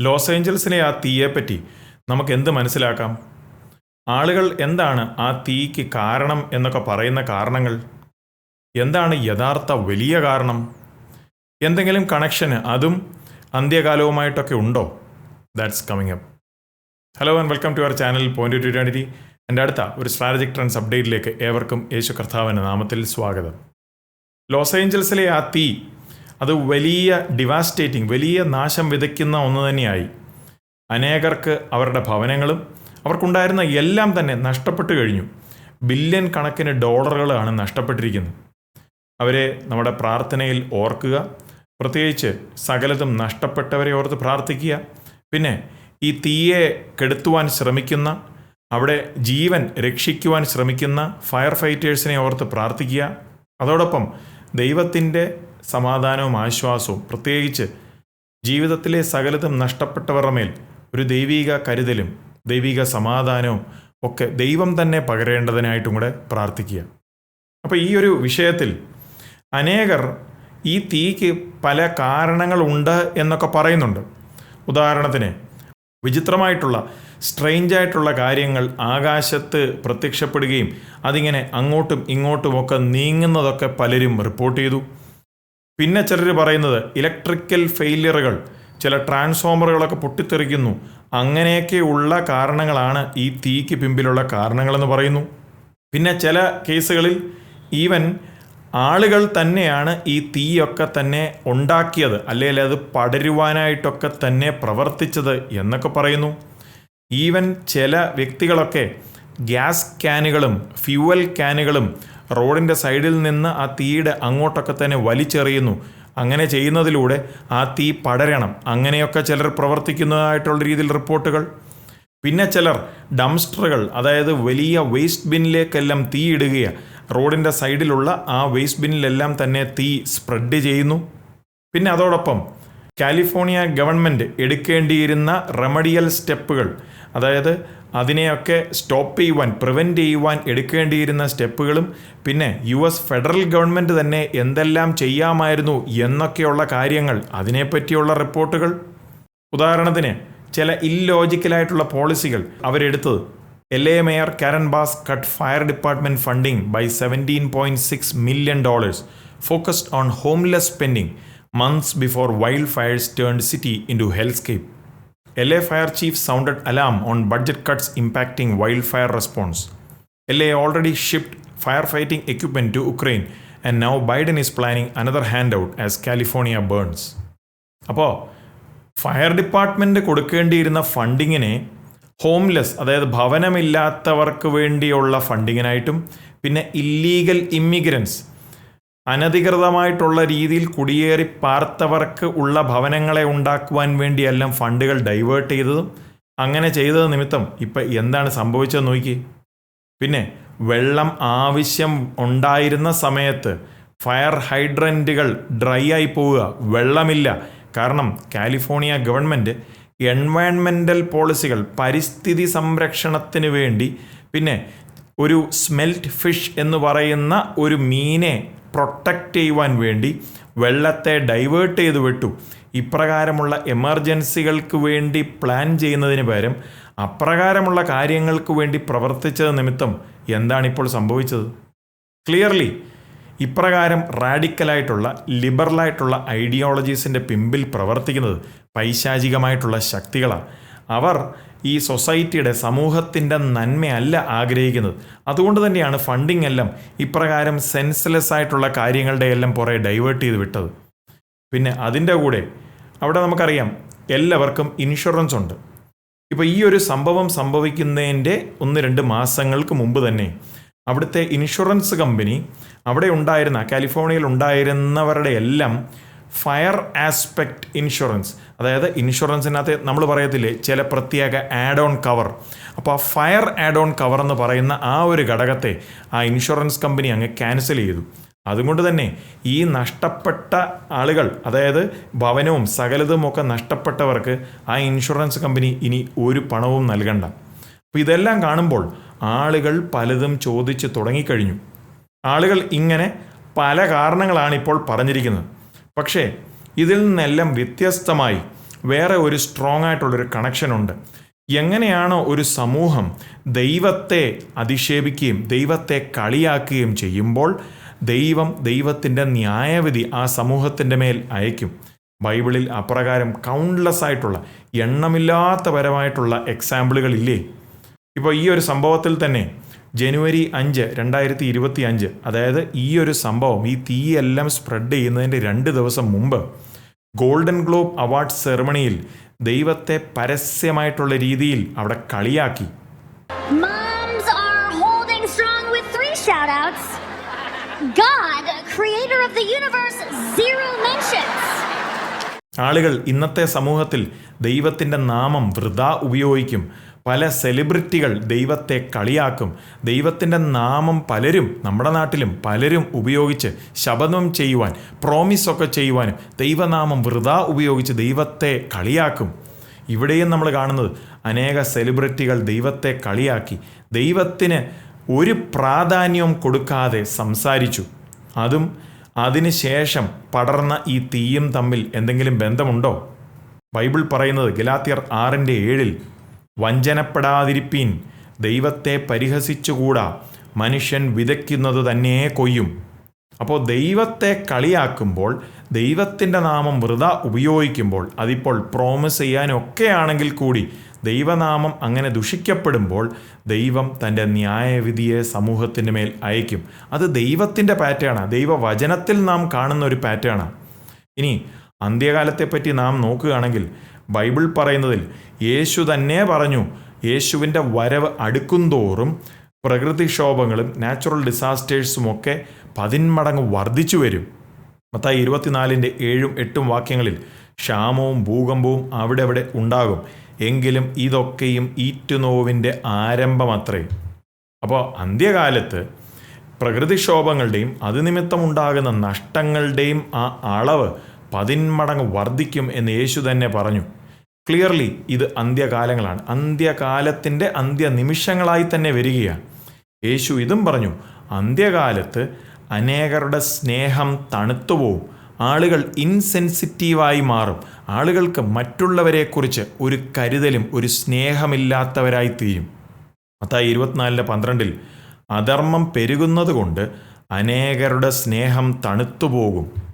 Loss ഏഞ്ചൽസിലെ ആ തീയെപ്പറ്റി നമുക്ക് എന്ത് മനസ്സിലാക്കാം? ആളുകൾ എന്താണ് ആ തീക്ക് കാരണം എന്നൊക്കെ പറയുന്ന കാരണങ്ങൾ? എന്താണ് യഥാർത്ഥ വലിയ കാരണം? എന്തെങ്കിലും കണക്ഷന് അതും അന്ത്യകാലവുമായിട്ടൊക്കെ ഉണ്ടോ? That's coming up hello and welcome to our channel point two twenty എന്റെ അടുത്ത ഒരു സ്ട്രാറ്റജിക് ട്രെൻഡ്സ് അപ്ഡേറ്റിലേക്ക് ഏവർക്കും യേശു കർത്താവിന്റെ നാമത്തിൽ സ്വാഗതം. ലോസ് ഏഞ്ചൽസിലെ ആ തീ അത് വലിയ ഡിവാസ്റ്റേറ്റിംഗ് വലിയ നാശം വിതയ്ക്കുന്ന ഒന്ന് തന്നെയായി. അനേകർക്ക് അവരുടെ ഭവനങ്ങളും അവർക്കുണ്ടായിരുന്ന എല്ലാം തന്നെ നഷ്ടപ്പെട്ടു കഴിഞ്ഞു. ബില്യൺ കണക്കിന് ഡോളറുകളാണ് നഷ്ടപ്പെട്ടിരിക്കുന്നത്. അവരെ നമ്മുടെ പ്രാർത്ഥനയിൽ ഓർക്കുക പ്രത്യേകിച്ച് സകലതും നഷ്ടപ്പെട്ടവരെ ഓർത്ത് പ്രാർത്ഥിക്കുക പിന്നെ ഈ തീയെ കെടുത്തുവാൻ ശ്രമിക്കുന്ന അവിടെ ജീവൻ രക്ഷിക്കുവാൻ ശ്രമിക്കുന്ന ഫയർ ഫൈറ്റേഴ്സിനെ ഓർത്ത് പ്രാർത്ഥിക്കുക. അതോടൊപ്പം ദൈവത്തിന്റെ സമാധാനവും ആശ്വാസവും. പ്രത്യേകിച്ച് ജീവിതത്തിലെ സകലതും നഷ്ടപ്പെട്ടവരുടെ മേൽ ഒരു ദൈവിക കരുതലും ദൈവിക സമാധാനവും ഒക്കെ ദൈവം തന്നെ പകരേണ്ടതിനായിട്ടും കൂടെ പ്രാർത്ഥിക്കുക. അപ്പോൾ ഈ ഒരു വിഷയത്തിൽ അനേകർ ഈ തീക്ക് പല കാരണങ്ങളുണ്ട് എന്നൊക്കെ പറയുന്നുണ്ട്. ഉദാഹരണത്തിന് വിചിത്രമായിട്ടുള്ള സ്ട്രെയിഞ്ച് ആയിട്ടുള്ള കാര്യങ്ങൾ ആകാശത്ത് പ്രത്യക്ഷപ്പെടുകയും അതിങ്ങനെ അങ്ങോട്ടും ഇങ്ങോട്ടുമൊക്കെ നീങ്ങുന്നതൊക്കെ പലരും റിപ്പോർട്ട് ചെയ്തു. പിന്നെ ചിലർ പറയുന്നത് ഇലക്ട്രിക്കൽ ഫെയിലിയറുകൾ ചില ട്രാൻസ്ഫോമറുകളൊക്കെ പൊട്ടിത്തെറിക്കുന്നു. അങ്ങനെയൊക്കെയുള്ള കാരണങ്ങളാണ് ഈ തീക്ക് പിമ്പിലുള്ള കാരണങ്ങളെന്ന് പറയുന്നു. പിന്നെ ചില കേസുകളിൽ ഈവൻ ആളുകൾ തന്നെയാണ് ഈ തീയൊക്കെ തന്നെ ഉണ്ടാക്കിയത് അല്ലെങ്കിൽ അത് പടരുവാനായിട്ടൊക്കെ തന്നെ പ്രവർത്തിച്ചത് എന്നൊക്കെ പറയുന്നു. ഈവൻ ചില വ്യക്തികളൊക്കെ ഗ്യാസ് ക്യാനുകളും ഫ്യൂവൽ ക്യാനുകളും റോഡിന്റെ സൈഡിൽ നിന്ന് ആ തീയുടെ അങ്ങോട്ടൊക്കെ തന്നെ വലിച്ചെറിയുന്നു. അങ്ങനെ ചെയ്യുന്നതിലൂടെ ആ തീ പടരണം. അങ്ങനെയൊക്കെ ചിലർ പ്രവർത്തിക്കുന്നതായിട്ടുള്ള രീതിയിൽ റിപ്പോർട്ടുകൾ. പിന്നെ ചിലർ ഡംസ്റ്ററുകൾ അതായത് വലിയ വേസ്റ്റ് ബിന്നിലേക്കെല്ലാം തീ ഇടുകയാണ് റോഡിന്റെ സൈഡിലുള്ള ആ വേസ്റ്റ് ബിന്നിലെല്ലാം തന്നെ തീ സ്പ്രെഡ് ചെയ്യുന്നു. പിന്നെ അതോടൊപ്പം കാലിഫോർണിയ ഗവൺമെന്റ് എടുക്കേണ്ടിയിരുന്ന റെമഡിയൽ സ്റ്റെപ്പുകൾ. അതായത് അതിനെയൊക്കെ സ്റ്റോപ്പ് ചെയ്യുവാൻ പ്രിവെന്റ് ചെയ്യുവാൻ എടുക്കേണ്ടിയിരുന്ന സ്റ്റെപ്പുകളും പിന്നെ യു എസ് ഫെഡറൽ ഗവൺമെന്റ് തന്നെ എന്തെല്ലാം ചെയ്യാമായിരുന്നു എന്നൊക്കെയുള്ള കാര്യങ്ങൾ അതിനെപ്പറ്റിയുള്ള റിപ്പോർട്ടുകൾ. ഉദാഹരണത്തിന് ചില ഇല്ലോജിക്കലായിട്ടുള്ള പോളിസികൾ അവരെടുത്തത്. L A mayor Karen Bass cut fire department funding by seventeen point six million dollars focused on homeless spending months before wild fires turn city into hellscape LA fire chief sounded alarm on budget cuts impacting wildfire response. LA already shipped firefighting equipment to Ukraine, and now Biden is planning another handout as California burns. അപ്പോൾ fire department കൊടുക്കേണ്ടിയിരുന്ന ഫണ്ടിങ്ങിനെ homeless അതായത് ഭവനമില്ലാത്തവർക്ക് വേണ്ടിയുള്ള ഫണ്ടിങ്ങിനായിട്ടും പിന്നെ illegal ഇമ്മിഗ്രൻസ് അനധികൃതമായിട്ടുള്ള രീതിയിൽ കുടിയേറി പാർത്തവർക്ക് ഉള്ള ഭവനങ്ങളെ ഉണ്ടാക്കുവാൻ വേണ്ടിയെല്ലാം ഫണ്ടുകൾ ഡൈവേർട്ട് ചെയ്തതും അങ്ങനെ ചെയ്തത് നിമിത്തം ഇപ്പം എന്താണ് സംഭവിച്ചതെന്ന് നോക്കി. പിന്നെ വെള്ളം ആവശ്യം ഉണ്ടായിരുന്ന സമയത്ത് ഫയർ ഹൈഡ്രന്റുകൾ ഡ്രൈ ആയി പോവുക വെള്ളമില്ല. കാരണം കാലിഫോർണിയ ഗവൺമെന്റ് എൻവയൺമെന്റൽ പോളിസികൾ പരിസ്ഥിതി സംരക്ഷണത്തിന് വേണ്ടി പിന്നെ ഒരു സ്മെൽറ്റ് ഫിഷ് എന്ന് പറയുന്ന ഒരു മീനെ പ്രൊട്ടക്റ്റ് ചെയ്യുവാൻ വേണ്ടി വെള്ളത്തെ ഡൈവേർട്ട് ചെയ്ത് വിട്ടു. ഇപ്രകാരമുള്ള എമർജൻസികൾക്ക് വേണ്ടി പ്ലാൻ ചെയ്യുന്നതിന് പകരം അപ്രകാരമുള്ള കാര്യങ്ങൾക്ക് വേണ്ടി പ്രവർത്തിച്ചത് നിമിത്തം എന്താണിപ്പോൾ സംഭവിച്ചത്? ക്ലിയർലി ഇപ്രകാരം റാഡിക്കലായിട്ടുള്ള ലിബറലായിട്ടുള്ള ഐഡിയോളജീസിന്റെ പിമ്പിൽ പ്രവർത്തിക്കുന്നത് പൈശാചികമായിട്ടുള്ള ശക്തികളാണ് അവർ ഈ സൊസൈറ്റിയുടെ സമൂഹത്തിന്റെ നന്മയല്ല ആഗ്രഹിക്കുന്നത്. അതുകൊണ്ട് തന്നെയാണ് ഫണ്ടിങ് എല്ലാം ഇപ്രകാരം സെൻസ്ലെസ് ആയിട്ടുള്ള കാര്യങ്ങളുടെ എല്ലാം പുറകെ ഡൈവേർട്ട് ചെയ്ത് വിട്ടത്. പിന്നെ അതിന്റെ കൂടെ അവിടെ നമുക്കറിയാം എല്ലാവർക്കും ഇൻഷുറൻസ് ഉണ്ട്. ഇപ്പോൾ ഈ ഒരു സംഭവം സംഭവിക്കുന്നതിന്റെ ഒന്ന് രണ്ട് മാസങ്ങൾക്ക് മുമ്പ് തന്നെ അവിടുത്തെ ഇൻഷുറൻസ് കമ്പനി അവിടെ ഉണ്ടായിരുന്ന കാലിഫോർണിയയിൽ ഉണ്ടായിരുന്നവരുടെ എല്ലാം ഫയർ ആസ്പെക്ട് ഇൻഷുറൻസ്. അതായത് ഇൻഷുറൻസിനകത്ത് നമ്മൾ പറയത്തില്ലേ ചില പ്രത്യേക ആഡ് ഓൺ കവർ അപ്പോൾ ആ ഫയർ ആഡ് ഓൺ കവർ എന്ന് പറയുന്ന ആ ഒരു ഘടകത്തെ ആ ഇൻഷുറൻസ് കമ്പനി അങ്ങ് ക്യാൻസൽ ചെയ്തു. അതുകൊണ്ട് തന്നെ ഈ നഷ്ടപ്പെട്ട ആളുകൾ അതായത് ഭവനവും സകലതുമൊക്കെ നഷ്ടപ്പെട്ടവർക്ക് ആ ഇൻഷുറൻസ് കമ്പനി ഇനി ഒരു പണവും നൽകണ്ട. അപ്പോൾ ഇതെല്ലാം കാണുമ്പോൾ ആളുകൾ പലതും ചോദിച്ച് തുടങ്ങിക്കഴിഞ്ഞു. ആളുകൾ ഇങ്ങനെ പല കാരണങ്ങളാണ് ഇപ്പോൾ പറഞ്ഞിരിക്കുന്നത്. പക്ഷേ ഇതിൽ നിന്നെല്ലാം വ്യത്യസ്തമായി വേറെ ഒരു സ്ട്രോങ് ആയിട്ടുള്ളൊരു കണക്ഷൻ ഉണ്ട്. എങ്ങനെയാണോ ഒരു സമൂഹം ദൈവത്തെ അധിക്ഷേപിക്കുകയും ദൈവത്തെ കളിയാക്കുകയും ചെയ്യുമ്പോൾ ദൈവം ദൈവത്തിന്റെ ന്യായവിധി ആ സമൂഹത്തിന്റെ മേൽ അയക്കും ബൈബിളിൽ അപ്രകാരം കൗണ്ട്ലെസ് ആയിട്ടുള്ള എണ്ണമില്ലാത്ത പരമായിട്ടുള്ള എക്സാമ്പിളുകളില്ലേ ഇപ്പോൾ ഈ ഒരു സംഭവത്തിൽ തന്നെ ജനുവരി അഞ്ച് രണ്ടായിരത്തി ഇരുപത്തി അഞ്ച് അതായത് ഈ ഒരു സംഭവം ഈ തീയെല്ലാം സ്പ്രെഡ് ചെയ്യുന്നതിന്റെ രണ്ട് ദിവസം മുമ്പ് ഗോൾഡൻ ഗ്ലോബ് അവാർഡ് സെറമണിയിൽ ദൈവത്തെ പരസ്യമായിട്ടുള്ള രീതിയിൽ അവിടെ കളിയാക്കി. God, creator of the universe, zero mentions. ആളുകൾ ഇന്നത്തെ സമൂഹത്തിൽ ദൈവത്തിന്റെ നാമം വൃതാ ഉപയോഗിക്കും പല സെലിബ്രിറ്റികൾ ദൈവത്തെ കളിയാക്കും. ദൈവത്തിന്റെ നാമം പലരും നമ്മുടെ നാട്ടിലും പലരും ഉപയോഗിച്ച് ശപഥം ചെയ്യുവാൻ പ്രോമിസൊക്കെ ചെയ്യുവാനും ദൈവനാമം വൃതാ ഉപയോഗിച്ച് ദൈവത്തെ കളിയാക്കും. ഇവിടെയും നമ്മൾ കാണുന്നത് അനേക സെലിബ്രിറ്റികൾ ദൈവത്തെ കളിയാക്കി. ദൈവത്തിന് ഒരു പ്രാധാന്യവും കൊടുക്കാതെ സംസാരിച്ചു. അതും അതിനുശേഷം പടർന്ന ഈ തീയും തമ്മിൽ എന്തെങ്കിലും ബന്ധമുണ്ടോ? ബൈബിൾ പറയുന്നത് ഗലാത്തിയർ ആറിന്റെ ഏഴിൽ വഞ്ചനപ്പെടാതിരിപ്പീൻ. ദൈവത്തെ പരിഹസിച്ചുകൂടാ. മനുഷ്യൻ വിതയ്ക്കുന്നത് തന്നെ കൊയ്യും. അപ്പോൾ ദൈവത്തെ കളിയാക്കുമ്പോൾ ദൈവത്തിന്റെ നാമം വൃത ഉപയോഗിക്കുമ്പോൾ അതിപ്പോൾ പ്രോമിസ് ചെയ്യാനൊക്കെ ആണെങ്കിൽ കൂടി ദൈവനാമം അങ്ങനെ ദുഷിക്കപ്പെടുമ്പോൾ ദൈവം തന്റെ ന്യായവിധിയെ സമൂഹത്തിന്റെ മേൽ അയക്കും അത് ദൈവത്തിന്റെ പാറ്റേണാണ് ദൈവവചനത്തിൽ നാം കാണുന്ന ഒരു പാറ്റേണാണ് ഇനി അന്ത്യകാലത്തെപ്പറ്റി നാം നോക്കുകയാണെങ്കിൽ ബൈബിൾ പറയുന്നതിൽ യേശു തന്നെ പറഞ്ഞു യേശുവിന്റെ വരവ് അടുക്കുംതോറും പ്രകൃതിക്ഷോഭങ്ങളും നാച്ചുറൽ ഡിസാസ്റ്റേഴ്സും ഒക്കെ പതിന്മടങ്ങ് വർദ്ധിച്ചു വരും. മത്തായി ഇരുപത്തിനാലിന്റെ ഏഴും എട്ടും വാക്യങ്ങളിൽ ക്ഷാമവും ഭൂകമ്പവും അവിടെ അവിടെ ഉണ്ടാകും. എങ്കിലും ഇതൊക്കെയും ഈറ്റുനോവിന്റെ ആരംഭമത്രേ. അപ്പോൾ അന്ത്യകാലത്ത് പ്രകൃതിക്ഷോഭങ്ങളുടെയും അത് ഉണ്ടാകുന്ന നഷ്ടങ്ങളുടെയും ആ അളവ് പതിന്മടങ്ങ് വർദ്ധിക്കും എന്ന് യേശു തന്നെ പറഞ്ഞു. ക്ലിയർലി ഇത് അന്ത്യകാലങ്ങളാണ്. അന്ത്യകാലത്തിന്റെ അന്ത്യനിമിഷങ്ങളായി തന്നെ വരികയാണ്. യേശു ഇതും പറഞ്ഞു അന്ത്യകാലത്ത് അനേകരുടെ സ്നേഹം തണുത്തുപോകും ആളുകൾ ഇൻസെൻസിറ്റീവായി മാറും. ആളുകൾക്ക് മറ്റുള്ളവരെക്കുറിച്ച് ഒരു കരുതലും ഒരു സ്നേഹമില്ലാത്തവരായി തീരും. മത്തായി ഇരുപത്തിനാലിന്റെ പന്ത്രണ്ടിൽ അധർമ്മം പെരുകുന്നത് കൊണ്ട് അനേകരുടെ സ്നേഹം തണുത്തുപോകും.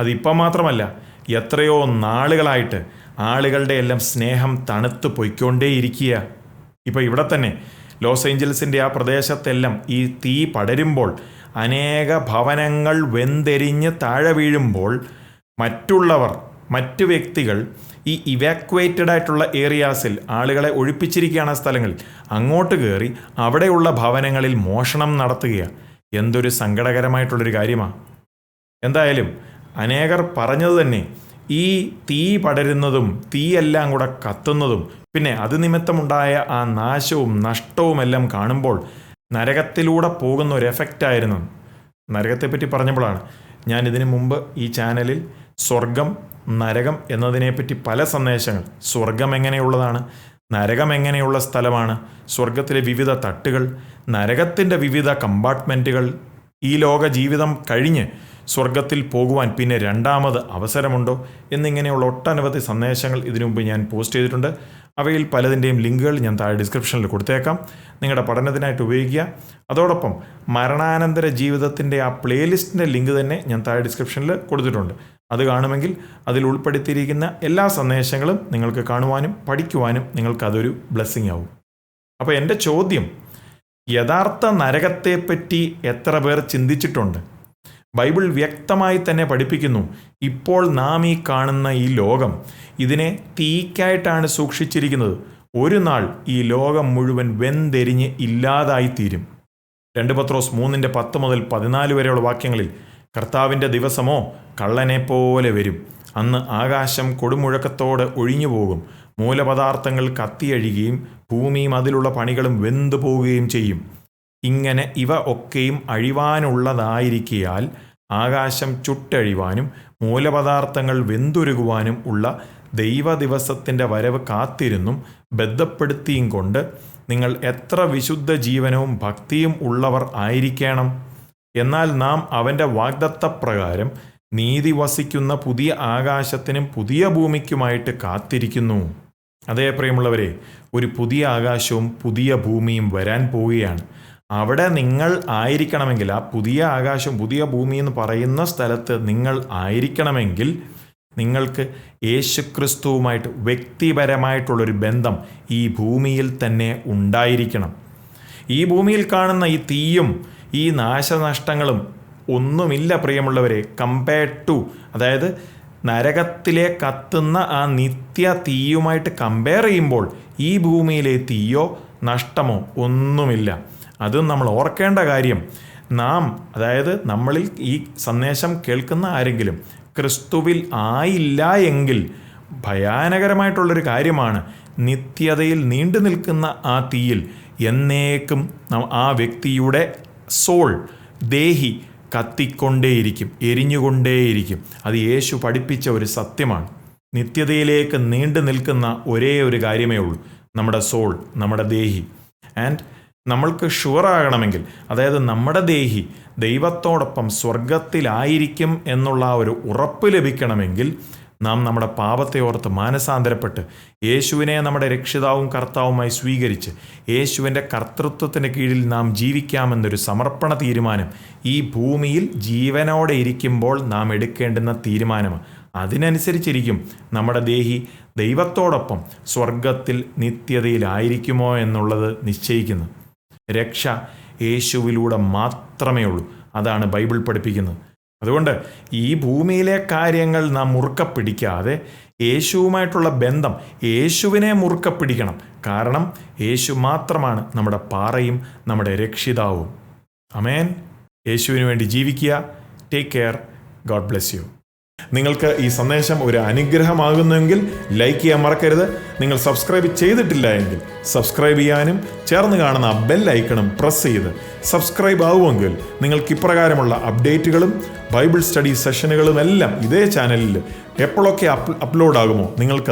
അതിപ്പം മാത്രമല്ല എത്രയോ നാളുകളായിട്ട് ആളുകളുടെ എല്ലാം സ്നേഹം തണുത്ത് പൊയ്ക്കൊണ്ടേയിരിക്കുക. ഇപ്പോൾ ഇവിടെ തന്നെ ലോസ് ഏഞ്ചൽസിന്റെ ആ പ്രദേശത്തെല്ലാം ഈ തീ പടരുമ്പോൾ അനേക ഭവനങ്ങൾ വെന്തെരിഞ്ഞ് താഴെ വീഴുമ്പോൾ മറ്റുള്ളവർ മറ്റു വ്യക്തികൾ ഈ ഇവാക്വേറ്റഡ് ആയിട്ടുള്ള ഏരിയാസിൽ ആളുകളെ ഒഴിപ്പിച്ചിരിക്കുകയാണ് സ്ഥലങ്ങളിൽ. അങ്ങോട്ട് കയറി അവിടെയുള്ള ഭവനങ്ങളിൽ മോഷണം നടത്തുകയാണ്. എന്തൊരു സങ്കടകരമായിട്ടുള്ളൊരു കാര്യമാണ് എന്തായാലും അനേകർ പറഞ്ഞത് തന്നെ. ഈ തീ പടരുന്നതും തീയെല്ലാം കൂടെ കത്തുന്നതും പിന്നെ അത് നിമിത്തമുണ്ടായ ആ നാശവും നഷ്ടവുമെല്ലാം കാണുമ്പോൾ നരകത്തിലൂടെ പോകുന്ന ഒരു എഫക്റ്റ് എഫക്റ്റായിരുന്നു നരകത്തെപ്പറ്റി പറഞ്ഞപ്പോഴാണ്. ഞാൻ ഇതിനു മുമ്പ് ഈ ചാനലിൽ സ്വർഗം നരകം എന്നതിനെപ്പറ്റി പല സന്ദേശങ്ങൾ സ്വർഗം എങ്ങനെയുള്ളതാണ് നരകം എങ്ങനെയുള്ള സ്ഥലമാണ് സ്വർഗത്തിലെ വിവിധ തട്ടുകൾ നരകത്തിന്റെ വിവിധ കമ്പാർട്ട്മെന്റുകൾ ഈ ലോക ജീവിതം കഴിഞ്ഞ് സ്വർഗത്തിൽ പോകുവാൻ പിന്നെ രണ്ടാമത് അവസരമുണ്ടോ എന്നിങ്ങനെയുള്ള ഒട്ടനവധി സന്ദേശങ്ങൾ ഇതിനു മുമ്പ് ഞാൻ പോസ്റ്റ് ചെയ്തിട്ടുണ്ട്. അവയിൽ പലതിന്റെയും ലിങ്കുകൾ ഞാൻ താഴെ ഡിസ്ക്രിപ്ഷനിൽ കൊടുത്തേക്കാം. നിങ്ങളുടെ പഠനത്തിനായിട്ട് ഉപയോഗിക്കുക. അതോടൊപ്പം മരണാനന്തര ജീവിതത്തിന്റെ ആ പ്ലേലിസ്റ്റിന്റെ ലിങ്ക് തന്നെ ഞാൻ താഴെ ഡിസ്ക്രിപ്ഷനിൽ കൊടുത്തിട്ടുണ്ട്. അത് കാണുമെങ്കിൽ അതിൽ ഉൾപ്പെടുത്തിയിരിക്കുന്ന എല്ലാ സന്ദേശങ്ങളും നിങ്ങൾക്ക് കാണുവാനും പഠിക്കുവാനും നിങ്ങൾക്കതൊരു ബ്ലെസ്സിങ് ആവും. അപ്പോൾ എന്റെ ചോദ്യം യഥാർത്ഥ നരകത്തെപ്പറ്റി എത്ര പേർ ചിന്തിച്ചിട്ടുണ്ട്? ബൈബിൾ വ്യക്തമായി തന്നെ പഠിപ്പിക്കുന്നു ഇപ്പോൾ നാം ഈ കാണുന്ന ഈ ലോകം ഇതിനെ തീക്കായിട്ടാണ് സൂക്ഷിച്ചിരിക്കുന്നത്. ഒരു നാൾ ഈ ലോകം മുഴുവൻ വെന്തെരിഞ്ഞ് ഇല്ലാതായിത്തീരും. രണ്ട് പത്രോസ് മൂന്നിന്റെ പത്ത് മുതൽ പതിനാല് വരെയുള്ള വാക്യങ്ങളിൽ കർത്താവിന്റെ ദിവസമോ കള്ളനെ പോലെ വരും. അന്ന് ആകാശം കൊടുമുഴക്കത്തോടെ ഒഴിഞ്ഞു പോകും മൂലപദാർത്ഥങ്ങൾ കത്തിയഴുകയും ഭൂമിയും അതിലുള്ള പണികളും വെന്തു പോവുകയും ചെയ്യും. ഇങ്ങനെ ഇവ ഒക്കെയും അഴിവാനുള്ളതായിരിക്കിയാൽ ആകാശം ചുട്ടഴിവാനും മൂലപദാർത്ഥങ്ങൾ വെന്തുരുകുവാനും ഉള്ള ദൈവദിവസത്തിന്റെ വരവ് കാത്തിരുന്നും ബന്ധപ്പെടുത്തിയും കൊണ്ട് നിങ്ങൾ എത്ര വിശുദ്ധ ജീവനവും ഭക്തിയും ഉള്ളവർ ആയിരിക്കണം. എന്നാൽ നാം അവന്റെ വാഗ്ദത്തപ്രകാരം നീതി വസിക്കുന്ന പുതിയ ആകാശത്തിനും പുതിയ ഭൂമിക്കുമായിട്ട് കാത്തിരിക്കുന്നു. അതേ പ്രിയമുള്ളവരെ ഒരു പുതിയ ആകാശവും പുതിയ ഭൂമിയും വരാൻ പോവുകയാണ്. അവിടെ നിങ്ങൾ ആയിരിക്കണമെങ്കിൽ ആ പുതിയ ആകാശം പുതിയ ഭൂമി എന്ന് പറയുന്ന സ്ഥലത്ത് നിങ്ങൾ ആയിരിക്കണമെങ്കിൽ നിങ്ങൾക്ക് യേശുക്രിസ്തുവുമായിട്ട് വ്യക്തിപരമായിട്ടുള്ളൊരു ബന്ധം ഈ ഭൂമിയിൽ തന്നെ ഉണ്ടായിരിക്കണം. ഈ ഭൂമിയിൽ കാണുന്ന ഈ തീയും ഈ നാശനഷ്ടങ്ങളും ഒന്നുമില്ല പ്രിയമുള്ളവരെ കമ്പയർഡ് ടു അതായത് നരകത്തിലെ കത്തുന്ന ആ നിത്യ തീയുമായിട്ട് കമ്പയർ ചെയ്യുമ്പോൾ ഈ ഭൂമിയിലെ തീയോ നഷ്ടമോ ഒന്നുമില്ല. അതും നമ്മൾ ഓർക്കേണ്ട കാര്യം. നാം അതായത് നമ്മളിൽ ഈ സന്ദേശം കേൾക്കുന്ന ആരെങ്കിലും ക്രിസ്തുവിൽ ആയില്ല എങ്കിൽ ഭയാനകരമായിട്ടുള്ളൊരു കാര്യമാണ് നിത്യതയിൽ നീണ്ടു നിൽക്കുന്ന ആ തീയിൽ എന്നേക്കും ആ വ്യക്തിയുടെ സോൾ ദേഹി കത്തിക്കൊണ്ടേയിരിക്കും എരിഞ്ഞുകൊണ്ടേയിരിക്കും. അത് യേശു പഠിപ്പിച്ച ഒരു സത്യമാണ്. നിത്യതയിലേക്ക് നീണ്ടു നിൽക്കുന്ന ഒരേ ഒരു കാര്യമേ ഉള്ളൂ. നമ്മുടെ സോൾ നമ്മുടെ ദേഹി. ആൻഡ് നമ്മൾക്ക് ഷുവറാകണമെങ്കിൽ അതായത് നമ്മുടെ ദേഹി ദൈവത്തോടൊപ്പം സ്വർഗത്തിലായിരിക്കും എന്നുള്ള ഒരു ഉറപ്പ് ലഭിക്കണമെങ്കിൽ നാം നമ്മുടെ പാപത്തെ ഓർത്ത് മാനസാന്തരപ്പെട്ട് യേശുവിനെ നമ്മുടെ രക്ഷിതാവും കർത്താവുമായി സ്വീകരിച്ച് യേശുവിന്റെ കർത്തൃത്വത്തിന് കീഴിൽ നാം ജീവിക്കാമെന്നൊരു സമർപ്പണ തീരുമാനം ഈ ഭൂമിയിൽ ജീവനോടെ ഇരിക്കുമ്പോൾ നാം എടുക്കേണ്ടുന്ന തീരുമാനമാണ്. അതിനനുസരിച്ചിരിക്കും നമ്മുടെ ദേഹി ദൈവത്തോടൊപ്പം സ്വർഗത്തിൽ നിത്യതയിലായിരിക്കുമോ എന്നുള്ളത് നിശ്ചയിക്കുന്നത് രക്ഷ യേശുവിലൂടെ മാത്രമേ ഉള്ളൂ. അതാണ് ബൈബിൾ പഠിപ്പിക്കുന്നത്. അതുകൊണ്ട് ഈ ഭൂമിയിലെ കാര്യങ്ങൾ നാം മുറുക്ക പിടിക്കാതെ യേശുവുമായിട്ടുള്ള ബന്ധം യേശുവിനെ മുറുക്ക പിടിക്കണം. കാരണം യേശു മാത്രമാണ് നമ്മുടെ പാറയും നമ്മുടെ രക്ഷിതാവും. അമേൻ യേശുവിന് വേണ്ടി ജീവിക്കുക. Take care God bless you നിങ്ങൾക്ക് ഈ സന്ദേശം ഒരു അനുഗ്രഹമാകുന്നുവെങ്കിൽ ലൈക്ക് ചെയ്യാൻ മറക്കരുത്. നിങ്ങൾ സബ്സ്ക്രൈബ് ചെയ്തിട്ടില്ല എങ്കിൽ സബ്സ്ക്രൈബ് ചെയ്യാനും ചേർന്ന് കാണുന്ന ബെൽ ഐക്കണും പ്രസ് ചെയ്ത് സബ്സ്ക്രൈബ് ആവുമെങ്കിൽ നിങ്ങൾക്ക് ഇപ്രകാരമുള്ള അപ്ഡേറ്റുകളും ബൈബിൾ സ്റ്റഡി സെഷനുകളും എല്ലാം ഇതേ ചാനലിൽ എപ്പോഴൊക്കെ അപ്ലോഡ് ആകുമോ? നിങ്ങൾക്ക്